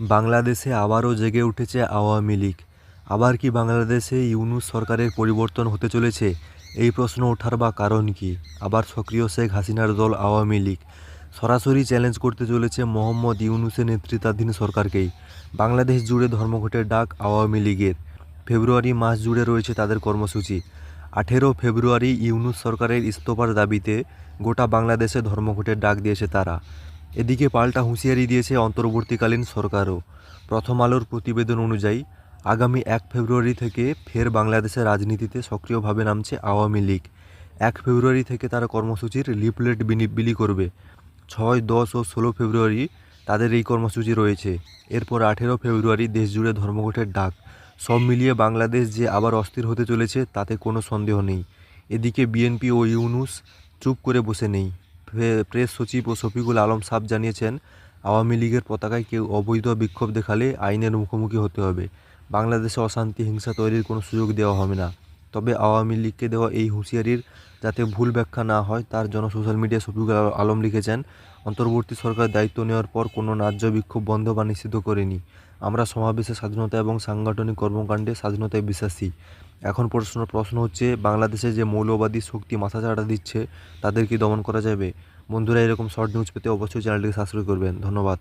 বাংলাদেশে আবারও জেগে উঠেছে আওয়ামী লীগ। আবার কি বাংলাদেশে ইউনূস সরকারের পরিবর্তন হতে চলেছে? এই প্রশ্ন ওঠার বা কারণ কি? আবার সক্রিয় শেখ হাসিনার দল আওয়ামী লীগ। সরাসরি চ্যালেঞ্জ করতে চলেছে মোহাম্মদ ইউনুসের নেতৃত্বাধীন সরকারকেই। বাংলাদেশ জুড়ে ধর্মঘটের ডাক আওয়ামী লীগের। ফেব্রুয়ারি মাস জুড়ে রয়েছে তাদের কর্মসূচি। আঠেরো ফেব্রুয়ারি ইউনুস সরকারের ইস্তফার দাবিতে গোটা বাংলাদেশে ধর্মঘটের ডাক দিয়েছে তারা। এদিকে পাল্টা হুঁশিয়ারি দিয়েছে অন্তর্বর্তীকালীন সরকারও। প্রথম আলোর প্রতিবেদন অনুযায়ী, আগামী এক ফেব্রুয়ারি থেকে ফের বাংলাদেশের রাজনীতিতে সক্রিয়ভাবে নামছে আওয়ামী লীগ। এক ফেব্রুয়ারি থেকে তারা কর্মসূচির লিফলেট বিনি- বিলি করবে। ছয়, দশ ও ষোলো ফেব্রুয়ারি তাদের এই কর্মসূচি রয়েছে। এরপর আঠেরো ফেব্রুয়ারি দেশজুড়ে ধর্মঘটের ডাক। সব মিলিয়ে বাংলাদেশ যে আবার অস্থির হতে চলেছে তাতে কোনো সন্দেহ নেই। এদিকে বিএনপি ও ইউনুস চুপ করে বসে নেই। প্রেস সচিব ও শফিকুল আলম সাব জানিয়েছেন, আওয়ামী লীগের পতাকায় কেউ অবৈধ বিক্ষোভ দেখালে আইনের মুখোমুখি হতে হবে। বাংলাদেশে অশান্তি, হিংসা তৈরির কোনো সুযোগ দেওয়া হবে না। তবে আওয়ামী লীগকে দেওয়া এই হুঁশিয়ারির যাতে ভুল ব্যাখ্যা না হয়, তার জন্য সোশ্যাল মিডিয়ায় শফিকুল আলম লিখেছেন, অন্তর্বর্তী সরকার দায়িত্ব নেওয়ার পর কোনো ন্যায্য বিক্ষোভ বন্ধ বা নিষিদ্ধ করেনি। আমরা সমাবেশে স্বাধীনতা এবং সাংগঠনিক কর্মকাণ্ডে স্বাধীনতায় বিশ্বাসী। এখন প্রশ্ন প্রশ্ন হচ্ছে, বাংলাদেশে যে মৌলবাদী শক্তি মাথা মাথাচাড়া দিচ্ছে, তাদের কি দমন করা যাবে? বন্ধুরা, এরকম শর্ট নিউজ পেতে অবশ্যই চ্যানেলটিকে সাবস্ক্রাইব করবেন। ধন্যবাদ।